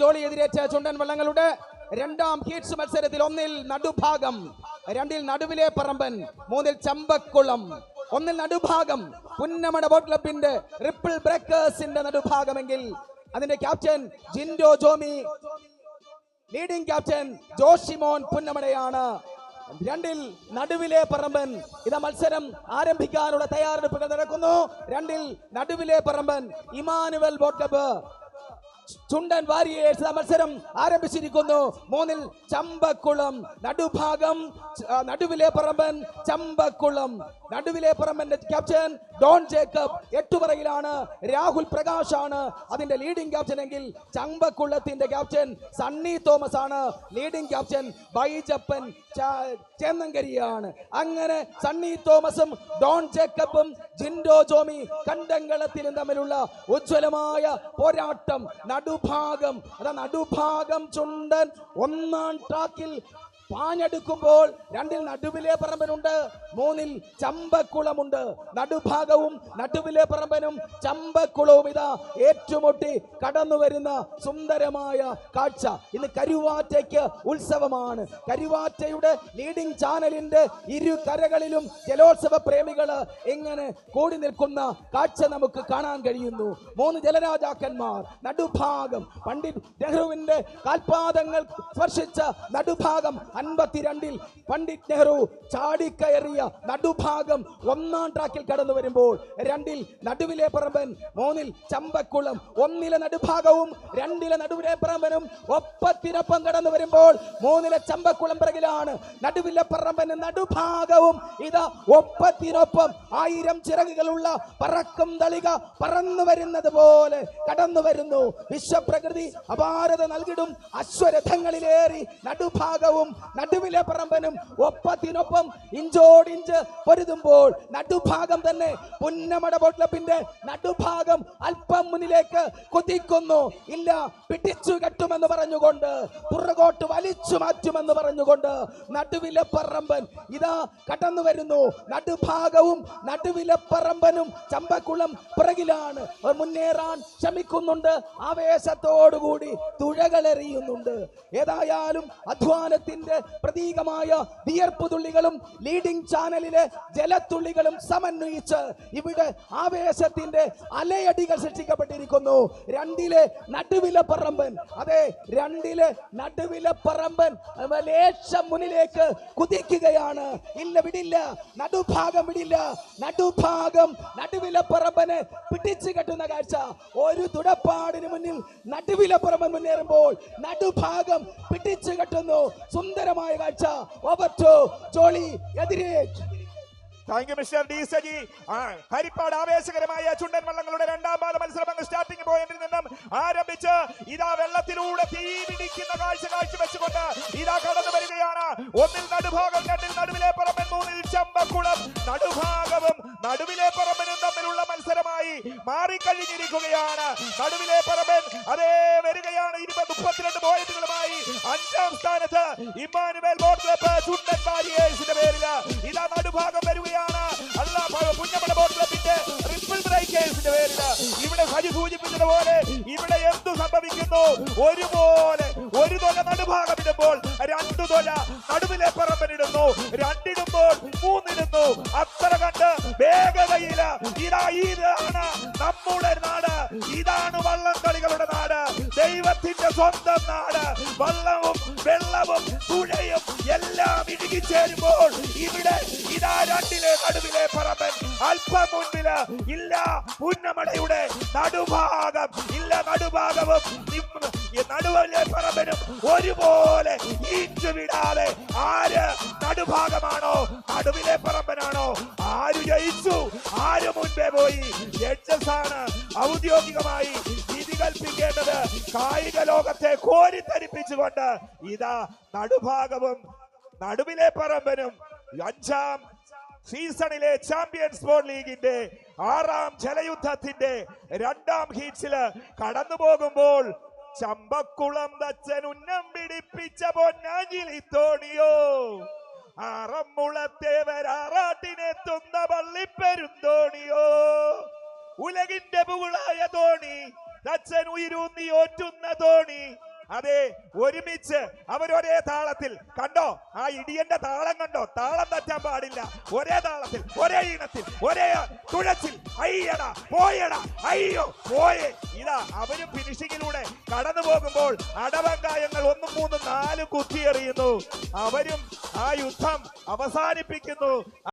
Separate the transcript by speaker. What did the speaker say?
Speaker 1: ജോളി എതിരേറ്റ ചുണ്ടൻ വള്ളങ്ങളുടെ രണ്ടാം ഹീറ്റ്സ് മത്സരത്തിൽ ഒന്നിൽ നടുഭാഗം രണ്ടിൽ നടുവിലെ പറമ്പൻ മൂന്നിൽ ചമ്പക്കുളം. ഒന്നിൽ നടുഭാഗം പുന്നമട ബോട്ട് ക്ലബിന്റെ റിപ്പിൾ ബ്രേക്കേഴ്സിന്റെ നടുഭാഗമെങ്കിൽ അതിന്റെ captain Jindo Jomy. Leading captain Joshimon പുന്നമടയാണ്. രണ്ടിൽ നടുവിലെ പറമ്പൻ. ഇതാ മത്സരം ആരംഭിക്കാനുള്ള തയ്യാറെടുപ്പുകൾ നടക്കുന്നു. രണ്ടിൽ നടുവിലെ പറമ്പൻ ഇമാനുവൽ ബോട്ട് ക്ലബ്ബ് ചുണ്ടൻ വാരിയേഴ്സ് മത്സരം ആരംഭിച്ചിരിക്കുന്നു. മൂന്നിൽ ചമ്പക്കുളം നടുഭാഗം നടുവിലെ പറമ്പൻ ചമ്പക്കുളം. നടുവിലെ പറമ്പന്റെ ക്യാപ്റ്റൻ ഡോൺ ജേക്കബ് എട്ടുപറയിലാണ്. രാഹുൽ പ്രകാശ് ആണ് അതിന്റെ ലീഡിംഗ് ക്യാപ്റ്റൻ എങ്കിൽ ചമ്പക്കുളത്തിന്റെ ക്യാപ്റ്റൻ സണ്ണി തോമസ് ആണ് ലീഡിംഗ് ക്യാപ്റ്റൻ ബൈജപ്പൻ ചേന്നങ്കരിയാണ്. അങ്ങനെ സണ്ണി തോമസും ഡോൺ ജേക്കബും ജിൻഡോ ജോമി കണ്ടങ്കളത്തിലും തമ്മിലുള്ള ഉജ്ജ്വലമായ പോരാട്ടം നടുഭാഗം അതാ നടുഭാഗം ചുണ്ടൻ. ഒന്നാം ട്രാക്കിൽ പാഞ്ഞെടുക്കുമ്പോൾ രണ്ടിൽ നടുവിലെ പറമ്പനുണ്ട് മൂന്നിൽ ചമ്പക്കുളമുണ്ട്. നടുഭാഗവും നടുവിലെ പറമ്പനും ചമ്പക്കുളവും ഇതാ ഏറ്റുമുട്ടി കടന്നു വരുന്ന സുന്ദരമായ കാഴ്ച. ഇന്ന് കരുവാറ്റയ്ക്ക് ഉത്സവമാണ്. കരുവാറ്റയുടെ ലീഡിംഗ് ചാനലിന്റെ ഇരു കരകളിലും ജലോത്സവ പ്രേമികൾ എങ്ങനെ കൂടി നിൽക്കുന്ന കാഴ്ച നമുക്ക് കാണാൻ കഴിയുന്നു. മൂന്ന് ജലരാജാക്കന്മാർ നടുഭാഗം. പണ്ഡിറ്റ് നെഹ്റുവിന്റെ കാൽപാദങ്ങൾ സ്പർശിച്ച നടുഭാഗം അൻപത്തിരണ്ടിൽ പണ്ഡിറ്റ് നെഹ്റു ചാടിക്കയറിയ നടുഭാഗം ഒന്നാം ട്രാക്കിൽ കടന്നു വരുമ്പോൾ രണ്ടിൽ നടുവിലെ പറമ്പൻ മൂന്നിൽ ചമ്പക്കുളം ഒന്നിലെ നടുഭാഗവും രണ്ടിലെ നടുവിലെ പറമ്പനും ഒപ്പത്തിനൊപ്പം കടന്നു വരുമ്പോൾ മൂന്നിലെ ചമ്പക്കുളം പിറകിലാണ് നടുവിലെ പറമ്പന് നടുഭാഗവും ഇതാ ഒപ്പത്തിനൊപ്പം ആയിരം ചിറകുകളുള്ള പറക്കും തളിക പറന്നു വരുന്നത് പോലെ കടന്നു വരുന്നു. വിശ്വപ്രകൃതി അപാരത നൽകിടും. അശ്വരഥങ്ങളിലേറി നടുഭാഗവും നടുവിലെ പറമ്പനും ഒപ്പത്തിനൊപ്പം ഇഞ്ചോടിഞ്ച് പൊരുതുമ്പോൾ നടുഭാഗം തന്നെ പുന്നമട ബോട്ട് ക്ലബിന്റെ നടുഭാഗം മുന്നിലേക്ക് കൊതിക്കുന്നു. ഇല്ല പിടിച്ചു കെട്ടുമെന്ന് പറഞ്ഞുകൊണ്ട് പുറകോട്ട് വലിച്ചു മാറ്റുമെന്ന് പറഞ്ഞുകൊണ്ട് നടുവിലെ പറമ്പൻ ഇതാ കടന്നു വരുന്നു. നടുഭാഗവും നടുവിലെ പറമ്പനും ചമ്പക്കുളം പിറകിലാണ്. മുന്നേറാൻ ശ്രമിക്കുന്നുണ്ട്. ആവേശത്തോടുകൂടി തുഴകളെറിയുന്നുണ്ട്. ഏതായാലും അധ്വാനത്തിന്റെ പ്രതീകമായ വിയർപ്പ് തുള്ളികളും ലീഡിംഗ് ചാനലിലെ ജലത്തുള്ളികളും സമന്വയിച്ച് ഇവിടെ ആവേശത്തിന്റെ അലയടികൾ സൃഷ്ടിക്കപ്പെട്ടിരിക്കുന്നു രണ്ടിലെ നടുവിലെ പറമ്പൻ. അതെ രണ്ടിലെ നടുവിലെ പറമ്പൻ ലേശം മുന്നിലേക്ക് കുതിക്കുകയാണ്. ഇല്ല വിടില്ല. നടുഭാഗം വിടില്ല. നടുഭാഗം നടുവിലെ പറമ്പനെ പിടിച്ചു കെട്ടുന്ന കാഴ്ച. ഒരു തുടപ്പാടിന് മുന്നിൽ നടുവിലെ പറമ്പൻ മുന്നേറുമ്പോൾ നടുഭാഗം പിടിച്ചു കെട്ടുന്നു. സുന്ദരമായ കാഴ്ച. Over to Jolly എതിരേ
Speaker 2: thank you mister D Saji. Haripad ആവേശകരമായ ചുണ്ടൻ വള്ളങ്ങളുടെ ആരംഭിച്ച് ഇതാ വെള്ളത്തിലൂടെ തീ പിടിക്കുന്ന കാഴ്ച കാഴ്ചവെച്ചുകൊണ്ട് ഇതാ കടന്നു വരികയാണ്. ഒന്നിൽ നടുഭാഗം രണ്ടിൽ നടുവിലെ പറമ്പൻ മൂന്നിൽ ചമ്പക്കുളം. നടുഭാഗവും നടുവിലെ പറമ്പനും തമ്മിലുള്ള മത്സരമായി മാറിക്കഴിഞ്ഞിരിക്കുകയാണ്. നടുവിലെ പറമ്പൻ അതേ വരികയാണ്. ഇരുപത് മുപ്പത്തിരണ്ട് പോയിന്റുകളുമായി അഞ്ചാം സ്ഥാനത്ത് ഇമ്മാനുവേൽ ക്ലബ്ബ് ചുണ്ടൻ പേരിൽ ഇതാ നടുഭാഗം വരികയാണ്. അല്ല പുഞ്ഞമ്മ ബോട്ട് ക്ലബിന്റെ ട്രിപ്പിൾ ബ്രേക്കേഴ്സിന്റെ പേരിൽ സൂചിപ്പിച്ചത് പോലെ ഇവിടെ എന്തു സംഭവിക്കുന്നു? ഒരുപോലെ ഒരു തൊല നടുഭാഗം ഇടുമ്പോൾ രണ്ടു തൊല നടുവിലെ പറമ്പനിടുന്നു രണ്ടിടുമ്പോൾ മൂന്നിടുന്നു. അത്ര കണ്ട് വേഗതയിൽ ഇതാ ഇതാണ് നമ്മുടെ നാട്. ഇതാണ് വള്ളം കളികളുടെ നാട്. ദൈവത്തിന്റെ സ്വന്തം നാട്. വള്ളവും വെള്ളവും തുഴയും എല്ലാം ഇടുകിച്ചേരുമ്പോൾ ഇവിടെ ഇതാ രണ്ടിലെ നടുവിലെ പറമ്പൻ അല്പം മുൻപിൽ ഇല്ല പുന്നമടയുടെ നടുഭാഗം. ഇല്ല നടുഭാഗവും നടുവല്ലേ നടുവിലെ പറമ്പനും ഒരുപോലെ ഇഞ്ചു ആര് നടുഭാഗമാണോ നടുവിലെ പറമ്പനാണോ ആര് ജയിച്ചു ആര് മുൻപേ പോയി. ജഡ്ജസ് ഔദ്യോഗികമായി വിധി കൽപ്പിക്കേണ്ടത്. കായിക ലോകത്തെ കോരിത്തരിപ്പിച്ചുകൊണ്ട് ഇതാ നടുഭാഗവും നടുവിലെ പറമ്പനും അഞ്ചാം സീസണിലെ ചാമ്പ്യൻസ് സ്പോർട് ലീഗിന്റെ ആറാം ജലയുദ്ധത്തിന്റെ രണ്ടാം ഹീറ്റ്സിൽ കടന്നു പോകുമ്പോൾ ചമ്പക്കുളം തച്ചൻ ഉന്നം പിടിപ്പിച്ച പൊന്നാഞ്ചിലി തോണിയോ ആറന്മുളത്തേവരാറാട്ടിനെത്തുന്ന പള്ളിപ്പെരുന്തോണിയോ ഉലകിന്റെ പുകളായ തോണി തച്ചൻ ഉയരൂന്നി ഓറ്റുന്ന തോണി അതെ ഒരുമിച്ച് അവരൊരേ താളത്തിൽ. കണ്ടോ? ആ ഇടിയന്റെ താളം കണ്ടോ? താളം തെറ്റാൻ പാടില്ല. ഒരേ താളത്തിൽ ഒരേ ഈണത്തിൽ ഒരേ തുഴച്ചിൽ. അയ്യടാ പോയട അയ്യോ പോയേ. ഇതാ അവരും ഫിനിഷിങ്ങിലൂടെ കടന്നു പോകുമ്പോൾ അടവങ്കായങ്ങൾ ഒന്നും മൂന്നും നാലും കുത്തിയെറിയുന്നു. അവരും ആ യുദ്ധം അവസാനിപ്പിക്കുന്നു.